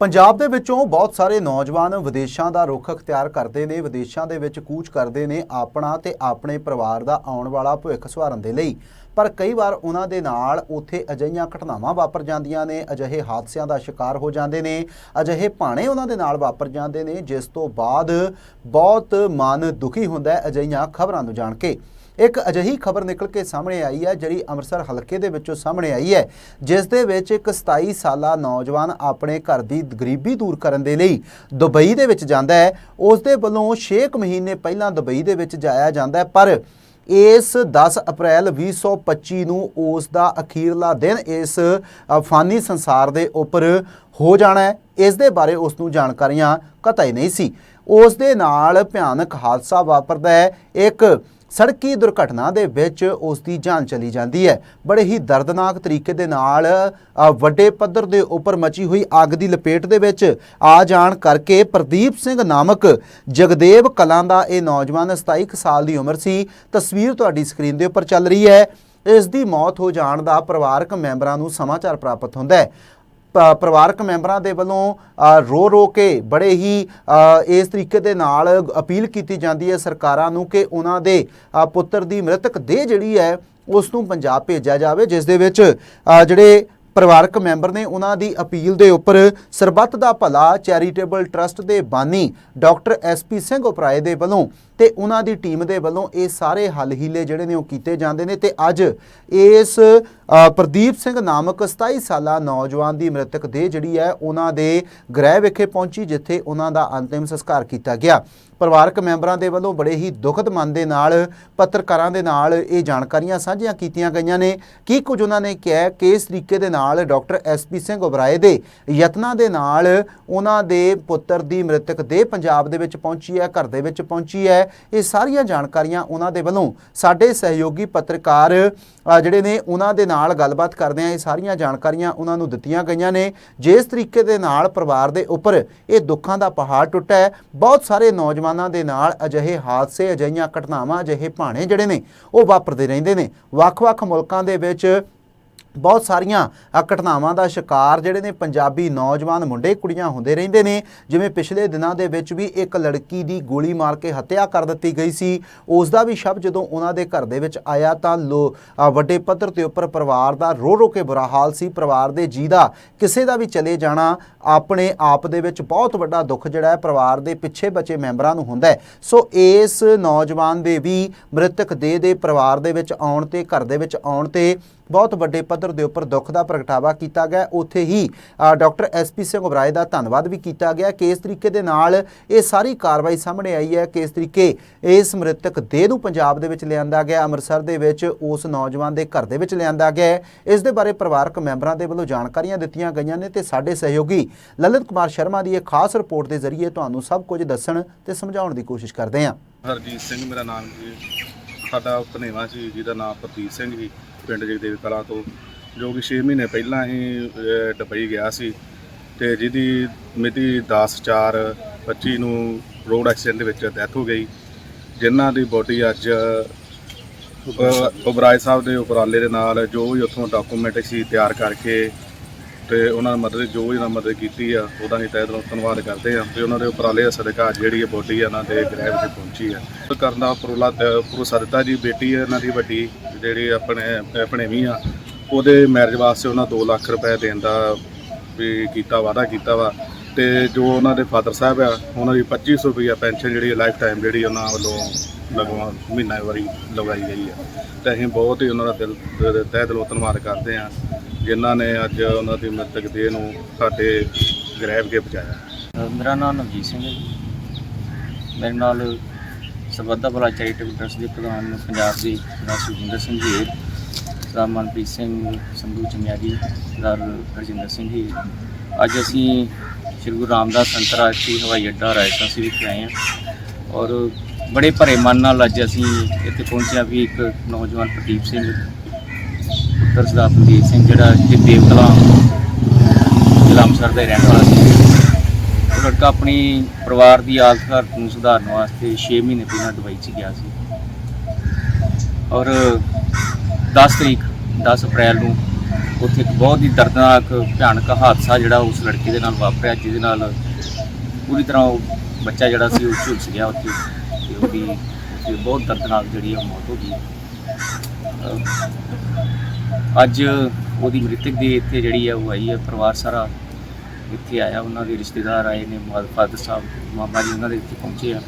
ਪੰਜਾਬ ਦੇ ਵਿੱਚੋਂ ਬਹੁਤ ਸਾਰੇ ਨੌਜਵਾਨ ਵਿਦੇਸ਼ਾਂ ਦਾ ਰੁਖ ਅਖਤਿਆਰ ਕਰਦੇ ਨੇ, ਵਿਦੇਸ਼ਾਂ ਦੇ ਵਿੱਚ ਕੂਚ ਕਰਦੇ ਨੇ ਆਪਣਾ ਤੇ ਆਪਣੇ ਪਰਿਵਾਰ ਦਾ ਆਉਣ ਵਾਲਾ ਭਵਿੱਖ ਸੁਧਾਰਨ ਦੇ ਲਈ। ਪਰ ਕਈ ਵਾਰ ਉਹਨਾਂ ਦੇ ਨਾਲ ਉੱਥੇ ਅਜਿਹੀਆਂ ਘਟਨਾਵਾਂ ਵਾਪਰ ਜਾਂਦੀਆਂ ਨੇ, ਅਜਿਹੇ ਹਾਦਸਿਆਂ ਦਾ ਸ਼ਿਕਾਰ ਹੋ ਜਾਂਦੇ ਨੇ, ਅਜਿਹੇ ਭਾਣੇ ਉਹਨਾਂ ਦੇ ਨਾਲ ਵਾਪਰ ਜਾਂਦੇ ਨੇ, ਜਿਸ ਤੋਂ ਬਾਅਦ ਬਹੁਤ ਮਨ ਦੁਖੀ ਹੁੰਦਾ ਹੈ ਅਜਿਹੀਆਂ ਖਬਰਾਂ ਨੂੰ ਜਾਣ ਕੇ। ਇੱਕ ਅਜਿਹੀ ਖਬਰ ਨਿਕਲ ਕੇ ਸਾਹਮਣੇ ਆਈ ਹੈ ਜਿਹੜੀ ਅੰਮ੍ਰਿਤਸਰ ਹਲਕੇ ਦੇ ਵਿੱਚੋਂ ਸਾਹਮਣੇ ਆਈ ਹੈ ਜਿਸ ਦੇ ਵਿੱਚ ਇੱਕ 27 ਸਾਲਾ ਨੌਜਵਾਨ ਆਪਣੇ ਘਰ ਦੀ ਗਰੀਬੀ ਦੂਰ ਕਰਨ ਦੇ ਲਈ ਦੁਬਈ ਦੇ ਵਿੱਚ ਜਾਂਦਾ ਹੈ। ਉਸ ਦੇ ਵੱਲੋਂ 6 ਮਹੀਨੇ ਪਹਿਲਾਂ ਦੁਬਈ ਦੇ ਵਿੱਚ ਜਾਇਆ ਜਾਂਦਾ ਹੈ ਪਰ ਇਸ 10 ਅਪ੍ਰੈਲ 2025 ਨੂੰ ਉਸ ਦਾ ਅਖੀਰਲਾ ਦਿਨ ਇਸ ਅ, ਫਾਨੀ ਸੰਸਾਰ ਦੇ ਉੱਪਰ ਹੋ ਜਾਣਾ ਹੈ। ਇਸ ਦੇ ਬਾਰੇ ਉਸ ਨੂੰ ਜਾਣਕਾਰੀਆਂ ਕਤਈ ਨਹੀਂ ਸੀ। ਉਸ ਦੇ ਨਾਲ ਭਿਆਨਕ ਹਾਦਸਾ ਵਾਪਰਦਾ ਹੈ। ਇੱਕ ਸੜਕੀ ਦੁਰਘਟਨਾ ਦੇ ਵਿੱਚ ਉਸ ਦੀ ਜਾਨ ਚਲੀ ਜਾਂਦੀ ਹੈ। ਬੜੇ ਹੀ ਦਰਦਨਾਕ ਤਰੀਕੇ ਦੇ ਨਾਲ ਵੱਡੇ ਪੱਧਰ ਦੇ ਉੱਪਰ ਮਚੀ ਹੋਈ ਅੱਗ ਦੀ ਲਪੇਟ ਦੇ ਵਿੱਚ ਆ ਜਾਣ ਕਰਕੇ ਪ੍ਰਦੀਪ ਸਿੰਘ ਨਾਮਕ ਜਗਦੇਵ ਕਲਾਂ ਦਾ ਇਹ ਨੌਜਵਾਨ 27 ਕੁ ਸਾਲ ਦੀ ਉਮਰ ਸੀ। ਤਸਵੀਰ ਤੁਹਾਡੀ ਸਕਰੀਨ ਦੇ ਉੱਪਰ ਚੱਲ ਰਹੀ ਹੈ। ਇਸ ਦੀ ਮੌਤ ਹੋ ਜਾਣ ਦਾ ਪਰਿਵਾਰਕ ਮੈਂਬਰਾਂ ਨੂੰ ਸਮਾਚਾਰ ਪ੍ਰਾਪਤ ਹੁੰਦਾ ਹੈ। ਪਰਿਵਾਰਕ ਮੈਂਬਰਾਂ ਦੇ ਵੱਲੋਂ ਰੋ ਰੋ ਕੇ ਬੜੇ ਹੀ ਇਸ ਤਰੀਕੇ ਦੇ ਨਾਲ ਅਪੀਲ ਕੀਤੀ ਜਾਂਦੀ ਹੈ ਸਰਕਾਰਾਂ ਨੂੰ ਕਿ ਉਹਨਾਂ ਦੇ ਪੁੱਤਰ ਦੀ ਮ੍ਰਿਤਕ ਦੇਹ ਜਿਹੜੀ ਹੈ, ਉਸ ਨੂੰ ਪੰਜਾਬ ਭੇਜਿਆ ਜਾਵੇ, ਜਿਸ ਦੇ ਵਿੱਚ ਜਿਹੜੇ ਪਰਿਵਾਰਕ ਮੈਂਬਰ ਨੇ ਉਹਨਾਂ ਦੀ ਅਪੀਲ ਦੇ ਉੱਪਰ ਸਰਬੱਤ ਦਾ ਭਲਾ ਚੈਰੀਟੇਬਲ ਟਰਸਟ ਦੇ ਬਾਨੀ ਡਾਕਟਰ ਐਸਪੀ ਸਿੰਘ ਉਪਰਾਏ ਦੇ ਵੱਲੋਂ ਤੇ ਉਹਨਾਂ ਦੀ ਟੀਮ ਦੇ ਵੱਲੋਂ ਇਹ ਸਾਰੇ ਹੱਲ ਹੀਲੇ ਜਿਹੜੇ ਨੇ ਉਹ ਕੀਤੇ ਜਾਂਦੇ ਨੇ ਤੇ ਅੱਜ ਇਸ ਪ੍ਰਦੀਪ ਸਿੰਘ ਨਾਮਕ 27 ਸਾਲਾ ਨੌਜਵਾਨ ਦੀ ਮ੍ਰਿਤਕ ਦੇਹ ਜਿਹੜੀ ਹੈ, ਉਹਨਾਂ ਦੇ ਗ੍ਰਹਿ ਵਿਖੇ ਪਹੁੰਚੀ, ਜਿੱਥੇ ਉਹਨਾਂ ਦਾ ਅੰਤਿਮ ਸੰਸਕਾਰ ਕੀਤਾ ਗਿਆ। ਪਰਿਵਾਰਕ ਮੈਂਬਰਾਂ ਦੇ ਵੱਲੋਂ ਬੜੇ ਹੀ ਦੁਖਦ ਮਨ ਦੇ ਨਾਲ, ਪੱਤਰਕਾਰਾਂ ਦੇ ਨਾਲ ਇਹ ਜਾਣਕਾਰੀਆਂ ਸਾਂਝੀਆਂ ਕੀਤੀਆਂ ਗਈਆਂ ਨੇ। ਕੀ ਕੁਝ ਉਹਨਾਂ ਨੇ ਕਿਹਾ ਹੈ? ਕਿ ਇਸ ਤਰੀਕੇ ਦੇ ਨਾਲ ਡਾਕਟਰ ਐਸਪੀ ਸਿੰਘ ਉਬਰਾਏ ਦੇ ਯਤਨਾਂ ਦੇ ਨਾਲ ਉਹਨਾਂ ਦੇ ਪੁੱਤਰ ਦੀ ਮ੍ਰਿਤਕ ਦੇਹ ਪੰਜਾਬ ਦੇ ਵਿੱਚ ਪਹੁੰਚੀ ਹੈ, ਘਰ ਦੇ ਵਿੱਚ ਪਹੁੰਚੀ ਹੈ? ਇਹ ਸਾਰੀਆਂ ਜਾਣਕਾਰੀਆਂ ਉਹਨਾਂ ਦੇ ਵੱਲੋਂ ਸਾਡੇ ਸਹਿਯੋਗੀ ਪੱਤਰਕਾਰ ਜਿਹੜੇ ਨੇ ਉਹਨਾਂ ਦੇ ਨਾਲ ਗੱਲਬਾਤ ਕਰਦੇ ਆ, ਇਹ ਸਾਰੀਆਂ ਜਾਣਕਾਰੀਆਂ ਉਹਨਾਂ ਨੂੰ ਦਿੱਤੀਆਂ ਗਈਆਂ ਨੇ। ਜਿਸ ਤਰੀਕੇ ਦੇ ਨਾਲ ਪਰਿਵਾਰ ਦੇ ਉੱਪਰ ਇਹ ਦੁੱਖਾਂ ਦਾ ਪਹਾੜ ਟੁੱਟਾ ਹੈ, ਬਹੁਤ ਸਾਰੇ ਨੌਜਵਾਨਾਂ ਦੇ ਨਾਲ ਅਜਿਹੇ ਹਾਦਸੇ, ਅਜਿਹੀਆਂ ਘਟਨਾਵਾਂ, ਅਜਿਹੇ ਭਾਣੇ ਜਿਹੜੇ ਨੇ, ਉਹ ਵਾਪਰਦੇ ਰਹਿੰਦੇ ਨੇ। ਵੱਖ-ਵੱਖ ਮੁਲਕਾਂ ਦੇ ਵਿੱਚ ਬਹੁਤ ਸਾਰੀਆਂ ਘਟਨਾਵਾਂ ਦਾ ਸ਼ਿਕਾਰ ਜਿਹੜੇ ਨੇ ਪੰਜਾਬੀ ਨੌਜਵਾਨ ਮੁੰਡੇ, ਕੁੜੀਆਂ ਹੁੰਦੇ ਰਹਿੰਦੇ ਨੇ। ਜਿਵੇਂ ਪਿਛਲੇ ਦਿਨਾਂ ਦੇ ਵਿੱਚ ਵੀ ਇੱਕ ਲੜਕੀ ਦੀ ਗੋਲੀ ਮਾਰ ਕੇ ਹੱਤਿਆ ਕਰ ਦਿੱਤੀ ਗਈ ਸੀ। ਉਸ ਦਾ ਵੀ ਸ਼ਬ ਜਦੋਂ ਉਹਨਾਂ ਦੇ ਘਰ ਦੇ ਵਿੱਚ ਆਇਆ ਤਾਂ ਲੋ ਵੱਡੇ ਪੱਧਰ ਤੇ ਉੱਪਰ ਪਰਿਵਾਰ ਦਾ ਰੋ ਰੋ ਕੇ ਬੁਰਾ ਹਾਲ ਸੀ। ਪਰਿਵਾਰ ਦੇ ਜੀ ਦਾ ਕਿਸੇ ਦਾ ਵੀ ਚਲੇ ਜਾਣਾ ਆਪਣੇ ਆਪ ਦੇ ਵਿੱਚ ਬਹੁਤ ਵੱਡਾ ਦੁੱਖ ਜਿਹੜਾ ਹੈ, ਪਰਿਵਾਰ ਦੇ ਪਿੱਛੇ ਬਚੇ ਮੈਂਬਰਾਂ ਨੂੰ ਹੁੰਦਾ ਹੈ। ਸੋ ਇਸ ਨੌਜਵਾਨ ਦੇ ਵੀ ਮ੍ਰਿਤਕ ਦੇਹ ਦੇ ਪਰਿਵਾਰ ਦੇ ਵਿੱਚ ਆਉਣ ਤੇ, ਘਰ ਦੇ ਵਿੱਚ ਆਉਣ ਤੇ ਬਹੁਤ ਵੱਡੇ ਪੱਧਰ ਦੇ ਉੱਪਰ ਦੁੱਖ ਦਾ ਪ੍ਰਗਟਾਵਾ ਕੀਤਾ ਗਿਆ। ਉੱਥੇ ਹੀ ਅ, ਡਾਕਟਰ ਐਸਪੀ ਸਿੰਘ ਉਬਰਾਏ ਦਾ ਧੰਨਵਾਦ ਵੀ ਕੀਤਾ ਗਿਆ। ਕਿ ਇਸ ਤਰੀਕੇ ਦੇ ਨਾਲ ਇਹ ਸਾਰੀ ਕਾਰਵਾਈ ਸਾਹਮਣੇ ਆਈ ਹੈ। ਕਿ ਇਸ ਤਰੀਕੇ ਇਸ ਮ੍ਰਿਤਕ ਦੇਹ ਨੂੰ ਪੰਜਾਬ ਦੇ ਵਿੱਚ ਲਿਆਂਦਾ ਗਿਆ। ਅੰਮ੍ਰਿਤਸਰ ਦੇ ਵਿੱਚ ਉਸ ਨੌਜਵਾਨ ਦੇ ਘਰ ਦੇ ਵਿੱਚ ਲਿਆਂਦਾ ਗਿਆ ਇਸ ਦੇ ਬਾਰੇ ਪਰਿਵਾਰਕ ਮੈਂਬਰਾਂ ਦੇ ਵੱਲੋਂ ਜਾਣਕਾਰੀਆਂ ਦਿੱਤੀਆਂ ਗਈਆਂ ਨੇ ਤੇ ਸਾਡੇ ਸਹਿਯੋਗੀ ਲਲਿਤ ਕੁਮਾਰ ਸ਼ਰਮਾ ਦੀ ਇਹ ਖਾਸ ਰਿਪੋਰਟ ਦੇ ਜ਼ਰੀਏ ਤੁਹਾਨੂੰ ਸਭ ਕੁਝ ਦੱਸਣ ਤੇ ਸਮਝਾਉਣ ਦੀ ਕੋਸ਼ਿਸ਼ ਕਰਦੇ ਹਾਂ। ਹਰਜੀਤ ਸਿੰਘ ਮੇਰਾ ਨਾਮ ਜੀ। ਸਾਡਾ ਭਨੇਵਾ ਸੀ ਜਿਹਦਾ ਨਾਮ ਪ੍ਰਦੀਪ ਸਿੰਘ ਜੀ। ਪਿੰਡ ਜਗਦੇਵ ਕਲਾ ਤੋਂ ਜੋ ਕਿ 6 ਮਹੀਨੇ ਪਹਿਲਾਂ ਹੀ ਅਹ, ਦੁਬਈ ਗਿਆ ਸੀ ਤੇ ਜਿਹਦੀ ਮਿਤੀ 10/4/25 ਨੂੰ ਰੋਡ ਐਕਸੀਡੈਂਟ ਦੇ ਵਿੱਚ ਡੈਥ ਹੋ ਗਈ ਜਿਨ੍ਹਾਂ ਦੀ ਬੋਡੀ ਅੱਜ ਉਬਰਾਏ ਸਾਹਿਬ ਦੇ ਉਪਰਾਲੇ ਦੇ ਨਾਲ ਜੋ ਵੀ ਉੱਥੋਂ ਡਾਕੂਮੈਂਟ ਸੀ ਤਿਆਰ ਕਰਕੇ ਤੇ ਉਹਨਾਂ ਨੇ ਮਦਦ ਜੋ ਵੀ ਉਹਨਾਂ ਮਦਦ ਕੀਤੀ ਆ, ਉਹਦਾ ਅਸੀਂ ਤਹਿ ਦਿਲੋਂ ਧੰਨਵਾਦ ਕਰਦੇ ਆ ਤੇ ਉਹਨਾਂ ਦੇ ਉਪਰਾਲੇ ਸਦਕਾ ਜਿਹੜੀ ਇਹ ਬੋਡੀ ਆ, ਉਹਨਾਂ ਦੇ ਗ੍ਰਹਿ 'ਤੇ ਪਹੁੰਚੀ ਆ। ਕਰਨ ਦਾ ਪਰੋਲਾ ਭਰੋਸਾ ਜੀ, ਬੇਟੀ ਹੈ ਇਹਨਾਂ ਦੀ ਵੱਡੀ, ਜਿਹੜੀ ਆਪਣੇ ਆਪਣੇ ਵੀ ਆ, ਉਹਦੇ ਮੈਰਿਜ ਵਾਸਤੇ ਉਹਨਾਂ 2 ਲੱਖ ਰੁਪਏ ਦੇਣ ਦਾ ਵੀ ਕੀਤਾ, ਵਾਅਦਾ ਕੀਤਾ ਵਾ ਤੇ ਜੋ ਉਹਨਾਂ ਦੇ ਫਾਦਰ ਸਾਹਿਬ ਆ, ਉਹਨਾਂ ਦੀ 2500 ਰੁਪਈਆ ਪੈਨਸ਼ਨ ਜਿਹੜੀ ਲਾਈਫ ਟਾਈਮ ਜਿਹੜੀ ਉਹਨਾਂ ਵੱਲੋਂ ਲਗਵਾ ਮਹੀਨਾ ਵਾਰੀ ਲਗਾਈ ਗਈ ਆ। ਤੇ ਅਸੀਂ ਬਹੁਤ ਹੀ ਉਹਨਾਂ ਦਾ ਦਿਲ ਤਹਿ ਦਿਲੋਂ ਧੰਨਵਾਦ ਕਰਦੇ ਆ ਜਿਨ੍ਹਾਂ ਨੇ ਅੱਜ ਉਹਨਾਂ ਦੀ ਮ੍ਰਿਤਕ ਦੇਹ ਨੂੰ ਸਾਡੇ ਗ੍ਰਹਿ ਵਿਖੇ ਪਹੁੰਚਾਇਆ। ਮੇਰਾ ਨਾਮ ਨਵਜੀਤ ਸਿੰਘ ਹੈ ਜੀ। ਮੇਰੇ ਨਾਲ ਸਰਬੱਧਾ ਭਲਾ ਚੈਰੀਟੇਬਲ ਟਰਸਟ ਦੇ ਪ੍ਰਧਾਨ ਪੰਜਾਬ ਦੀ ਸਰਦਾਰ ਸੁਖਿੰਦਰ ਸਿੰਘ ਜੀ ਸਰਦਾਰ ਮਨਪ੍ਰੀਤ ਸਿੰਘ ਸੰਧੂ ਚਮਿਆਰੀ ਸਰਦਾਰ ਹਰਜਿੰਦਰ ਸਿੰਘ ਜੀ। ਅੱਜ ਅਸੀਂ ਸ਼੍ਰੀ ਗੁਰੂ ਰਾਮਦਾਸ ਅੰਤਰਰਾਸ਼ਟਰੀ ਹਵਾਈ ਅੱਡਾ ਰਾਜਸਥਾਨ ਸੀ ਵਿਖੇ ਆਏ ਹਾਂ ਔਰ ਬੜੇ ਭਰੇ ਮਨ ਨਾਲ ਅੱਜ ਅਸੀਂ ਇੱਥੇ ਪਹੁੰਚਿਆ ਵੀ ਇੱਕ ਨੌਜਵਾਨ ਪ੍ਰਦੀਪ ਸਿੰਘ ਪੁੱਤਰ ਸਰਦਾਰ ਪ੍ਰਦੀਪ ਸਿੰਘ, ਜਿਹੜਾ ਕਿ ਦੇਵਕਲਾ ਜ਼ਿਲ੍ਹਾ ਅੰਮ੍ਰਿਤਸਰ ਦਾ ਰਹਿਣ ਵਾਲਾ ਸੀ। ਉਹ ਲੜਕਾ ਆਪਣੀ ਪਰਿਵਾਰ ਦੀ ਹਾਲਤ ਘਰ ਨੂੰ ਸੁਧਾਰਨ ਵਾਸਤੇ 6 ਮਹੀਨੇ ਪਹਿਲਾਂ ਦੁਬਈ 'ਚ ਗਿਆ ਸੀ। ਔਰ 10 ਤਰੀਕ 10 ਅਪ੍ਰੈਲ ਨੂੰ ਉੱਥੇ ਇੱਕ ਬਹੁਤ ਹੀ ਦਰਦਨਾਕ, ਭਿਆਨਕ ਹਾਦਸਾ ਜਿਹੜਾ ਉਸ ਲੜਕੇ ਦੇ ਨਾਲ ਵਾਪਰਿਆ, ਜਿਹਦੇ ਨਾਲ ਪੂਰੀ ਤਰ੍ਹਾਂ ਉਹ ਬੱਚਾ ਜਿਹੜਾ ਸੀ ਉਹ ਝੁਲਸ ਗਿਆ ਉੱਥੇ। ਤੇ ਉਹਦੀ ਬਹੁਤ ਦਰਦਨਾਕ ਜਿਹੜੀ ਉਹ ਮੌਤ ਹੋ ਗਈ। ਅੱਜ ਉਹਦੀ ਮ੍ਰਿਤਕ ਦੀ ਇੱਥੇ ਜਿਹੜੀ ਹੈ ਉਹ ਆਈ ਹੈ ਪਰਿਵਾਰ ਸਾਰਾ ਇੱਥੇ ਆਇਆ, ਉਹਨਾਂ ਦੇ ਰਿਸ਼ਤੇਦਾਰ ਆਏ ਨੇ ਫਾਦਰ ਸਾਹਿਬ, ਮਾਮਾ ਜੀ ਉਹਨਾਂ ਦੇ ਇੱਥੇ ਪਹੁੰਚੇ ਆ।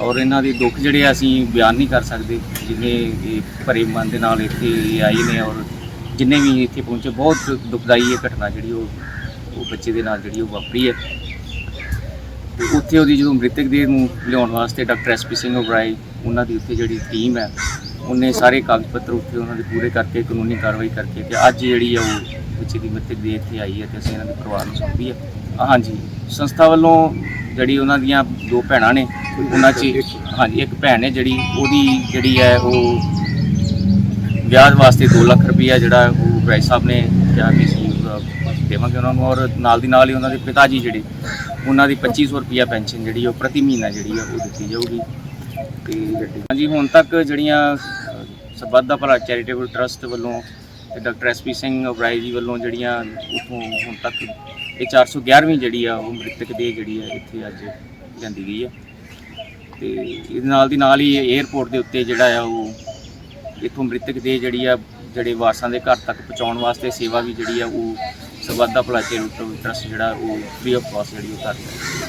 ਔਰ ਇਹਨਾਂ ਦੇ ਦੁੱਖ ਜਿਹੜੇ ਆ, ਅਸੀਂ ਬਿਆਨ ਨਹੀਂ ਕਰ ਸਕਦੇ ਜਿਵੇਂ ਭਰੇ ਮਨ ਦੇ ਨਾਲ ਇੱਥੇ ਆਏ ਨੇ ਔਰ ਜਿੰਨੇ ਵੀ ਇੱਥੇ ਪਹੁੰਚੇ, ਬਹੁਤ ਦੁਖਦਾਈ ਇਹ ਘਟਨਾ ਜਿਹੜੀ ਉਹ ਉਹ ਬੱਚੇ ਦੇ ਨਾਲ ਜਿਹੜੀ ਉਹ ਵਾਪਰੀ ਹੈ। ਤੇ ਉੱਥੇ ਉਹਦੀ ਜਦੋਂ ਮ੍ਰਿਤਕ ਦੇਹ ਨੂੰ ਲਿਆਉਣ ਵਾਸਤੇ ਡਾਕਟਰ ਐਸਪੀ ਸਿੰਘ ਓਬਰਾਏ ਉਹਨਾਂ ਦੀ ਉੱਥੇ ਜਿਹੜੀ ਟੀਮ ਹੈ ਉਹਨੇ ਸਾਰੇ ਕਾਗਜ਼ ਪੱਤਰ ਉੱਥੇ ਉਹਨਾਂ ਦੇ ਪੂਰੇ ਕਰਕੇ ਕਾਨੂੰਨੀ ਕਾਰਵਾਈ ਕਰਕੇ ਤੇ ਅੱਜ ਜਿਹੜੀ ਆ ਉਹ ਬੱਚੇ ਦੀ ਮ੍ਰਿਤਕ ਦੇਹ ਇੱਥੇ ਆਈ ਹੈ ਤੇ ਅਸੀਂ ਇਹਨਾਂ ਦੇ ਪਰਿਵਾਰ ਨੂੰ ਸੌਂਪੀ ਹੈ ਹਾਂਜੀ। ਸੰਸਥਾ ਵੱਲੋਂ ਜਿਹੜੀ ਉਹਨਾਂ ਦੀਆਂ ਦੋ ਭੈਣਾਂ ਨੇ, ਉਹਨਾਂ 'ਚ ਹਾਂਜੀ, ਇੱਕ ਭੈਣ ਹੈ ਜਿਹੜੀ, ਉਹਦੀ ਜਿਹੜੀ ਹੈ ਉਹ ਵਿਆਹ ਵਾਸਤੇ 2 ਲੱਖ ਰੁਪਈਆ ਜਿਹੜਾ ਉਹ ਭਾਈ ਸਾਹਿਬ ਨੇ ਕਿਹਾ ਵੀ ਅਸੀਂ ਦੇਵਾਂਗੇ ਉਹਨਾਂ ਨੂੰ ਔਰ ਨਾਲ ਦੀ ਨਾਲ ਹੀ ਉਹਨਾਂ ਦੇ ਪਿਤਾ ਜੀ ਜਿਹੜੇ, ਉਹਨਾਂ ਦੀ 2500 ਰੁਪਈਆ ਪੈਨਸ਼ਨ ਜਿਹੜੀ ਉਹ ਪ੍ਰਤੀ ਮਹੀਨਾ ਜਿਹੜੀ ਆ ਉਹ ਦਿੱਤੀ ਜਾਊਗੀ। ਤੇ ਹਾਂਜੀ ਹੁਣ ਤੱਕ ਜਿਹੜੀਆਂ ਅ, ਸਰਬੱਤ ਦਾ ਭਲਾ ਚੈਰੀਟੇਬਲ ਟਰਸਟ ਵੱਲੋਂ ਤੇ ਡਾਕਟਰ ਐਸਪੀ ਸਿੰਘ ਉਬਰਾਏ ਜੀ ਵੱਲੋਂ ਜਿਹੜੀਆਂ ਉਥੋਂ ਹੁਣ ਤੱਕ ਇਹ 411ਵੀਂ ਜਿਹੜੀ ਆ ਉਹ ਮ੍ਰਿਤਕ ਦੇ ਜਿਹੜੀ ਆ ਇੱਥੇ ਅੱਜ ਲਿਆਂਦੀ ਗਈ ਆ। ਤੇ ਇਹਦੇ ਨਾਲ ਦੀ ਨਾਲ ਹੀ 에ਅਰਪੋਰਟ ਦੇ ਉੱਤੇ ਜਿਹੜਾ ਆ ਉਹ ਇੱਥੋਂ ਮ੍ਰਿਤਕ ਦੇ ਜਿਹੜੀ ਆ ਜਿਹੜੇ ਵਾਰਸਾਂ ਦੇ ਘਰ ਤੱਕ ਪਹੁੰਚਾਉਣ ਵਾਸਤੇ ਸੇਵਾ ਵੀ ਜਿਹੜੀ ਆ ਉਹ ਸਰਬੱਤ ਦਾ ਭਲਾ ਚੈਰੀਟੇਬਲ ਟਰਸਟ ਜਿਹੜਾ ਉਹ ਫ੍ਰੀ ਆਫ ਕਾਸਟ ਜਿਹੜੀ ਉਹ ਕਰ